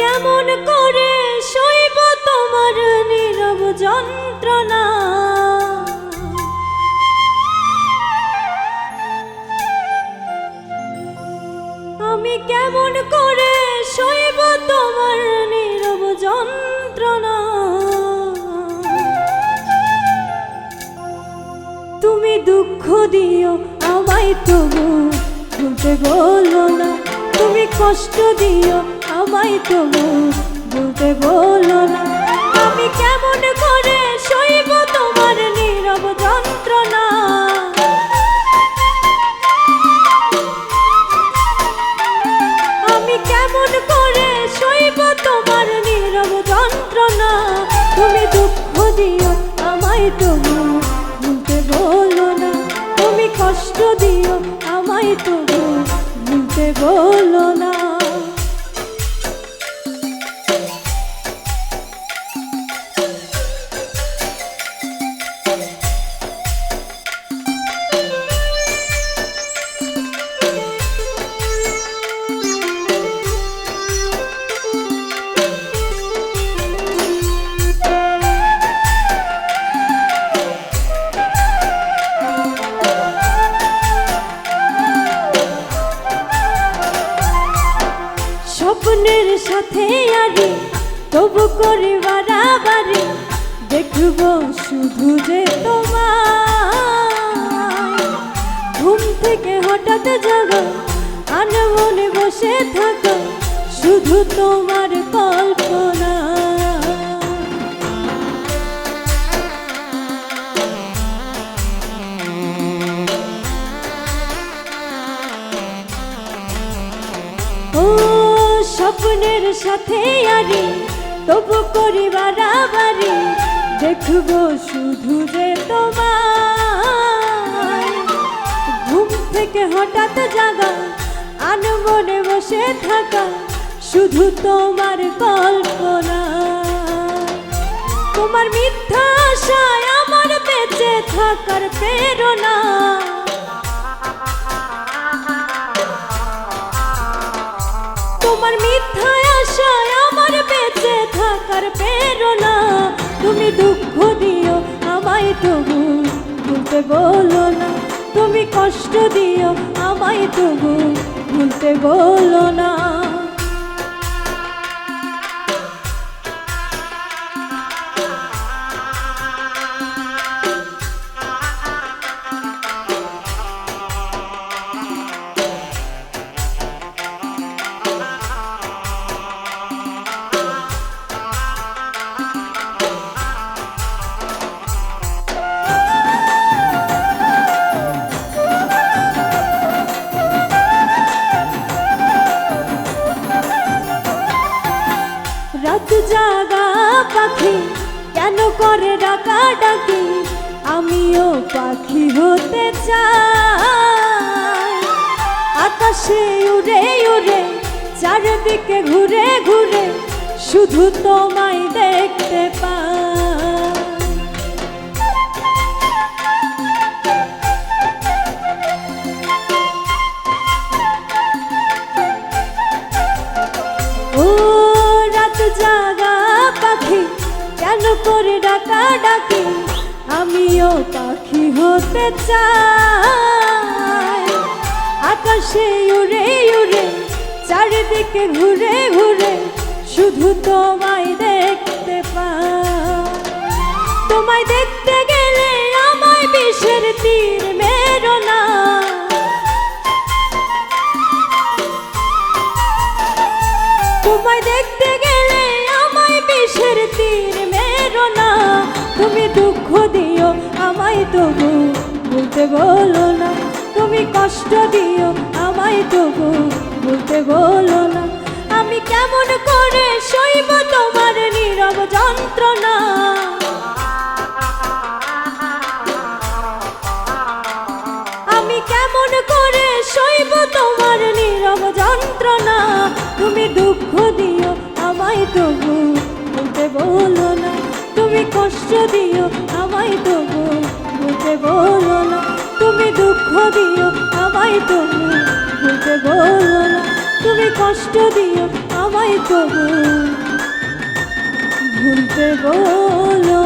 কেমন করে সইব তোমার নীরব যন্ত্রণা? আমি কেমন করে সইব তোমার নীরব যন্ত্রণা? তুমি দুঃখ দিও, আমায় তবু ভুলতে বলো না। তুমি কষ্ট দিও আমায় তবু ভুলতে বলো না। আমি কেমন করে সইব তোমার নীরব যন্ত্রণা? আমি কেমন করে সইব তোমার নীরব যন্ত্রণা? তুমি দুঃখ দিও আমায় তবু ভুলতে বলো না। তুমি কষ্ট দিও আমায় তবু ভুলতে বলো না। স্বপ্নের সাথে আরে তবু করি বাড়াবাড়ি, দেখব শুধু যে তোমার ঘুম থেকে হঠাৎ জাগো, আনমনে বসে থাকো, শুধু তোমার কল্পনা। স্বপ্নের সাথে আরে, তবু করি বাড়াবাড়ি দেখব শুধু যে তোমার ঘুম থেকে হঠাৎ জাগা আনমনে বসে থাকা, শুধু তোমার কল্পনা। তোমার মিথ্যা আশায় আমার বেঁচে থাকার প্রেরণা। থাকার প্রেরণা, তুমি দুঃখ দিও, আমায় তবু ভুলতে বলো না। তুমি কষ্ট দিও, আমায় তবু ভুলতে বলো না। কেন করে ডাকা ডাকি আমিও পাখি হতে চাই। আকাশে উড়ে উড়ে, চারিদিকে ঘুরে ঘুরে, শুধু তোমায় দেখতে পাই। ও রাত জাগা কেন করে ডাকা ডাকি, আমিও পাখি হতে চাই। আকাশে উড়ে উড়ে, চারিদিকে ঘুরে ঘুরে, শুধু তোমায় দেখতে পাই। তোমায় দেখতে গেলে আমায় বিষের তীর মেরো না। তোমায় দেখতে তবু বলতে বলো না, তুমি কষ্ট দিও আমায় তবু বলতে বলো না। আমি কেমন করে সইব তোমার নীরব যন্ত্রণা? আমি কেমন করে সইব তোমার নীরব যন্ত্রণা? তুমি দুঃখ দিও আমায় তবু বলতে বলো না, তুমি কষ্ট দিও আমায় তবু বুঝে বলো না, তুমি দুঃখ দিও, আমায় তবু বুঝে বলো না, তুমি কষ্ট দিও, আমায় তবু ভুলতে বলো